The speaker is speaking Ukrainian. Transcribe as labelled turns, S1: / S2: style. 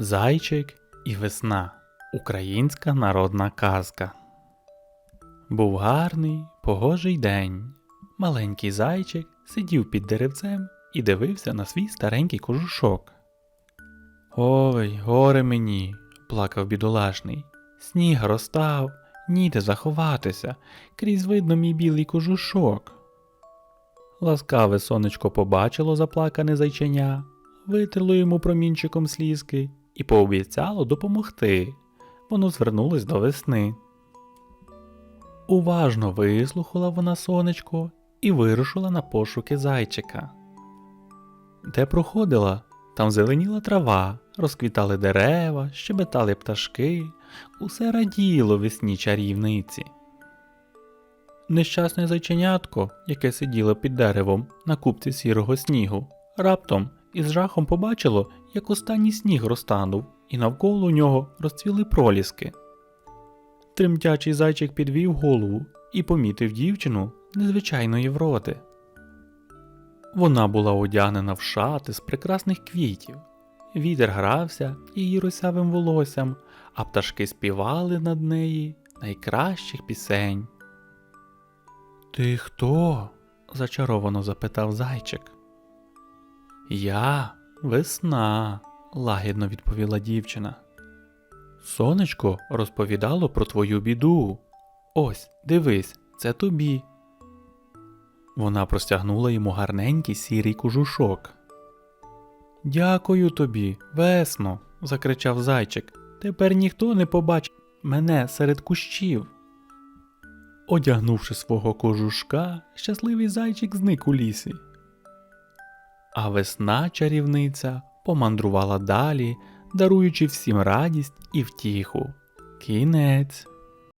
S1: Зайчик і весна. Українська народна казка. Був гарний, погожий день. Маленький зайчик сидів під деревцем і дивився на свій старенький кожушок. Ой, горе мені, плакав бідолашний. Сніг розстав, ніде заховатися, крізь видно мій білий кожушок. Ласкаве сонечко побачило заплакане зайченя, витерло йому промінчиком слізки і пообіцяло допомогти. Воно звернулось до весни. Уважно вислухала вона сонечко і вирушила на пошуки зайчика. Де проходила, там зеленіла трава, розквітали дерева, щебетали пташки, усе раділо весні чарівниці. Нещасне зайченятко, яке сиділо під деревом на купці сірого снігу, раптом із жахом побачило, як останній сніг розтанув, і навколо нього розцвіли проліски. Тремтячий зайчик підвів голову і помітив дівчину незвичайної вроди. Вона була одягнена в шати з прекрасних квітів. Вітер грався її русявим волоссям, а пташки співали над неї найкращих пісень. Ти хто? зачаровано запитав зайчик. Я весна, лагідно відповіла дівчина. Сонечко розповідало про твою біду. Ось, дивись, це тобі. Вона простягнула йому гарненький сірий кожушок. Дякую тобі, весно, закричав зайчик. Тепер ніхто не побачить мене серед кущів. Одягнувши свого кожушка, щасливий зайчик зник у лісі. А весна чарівниця помандрувала далі, даруючи всім радість і втіху. Кінець.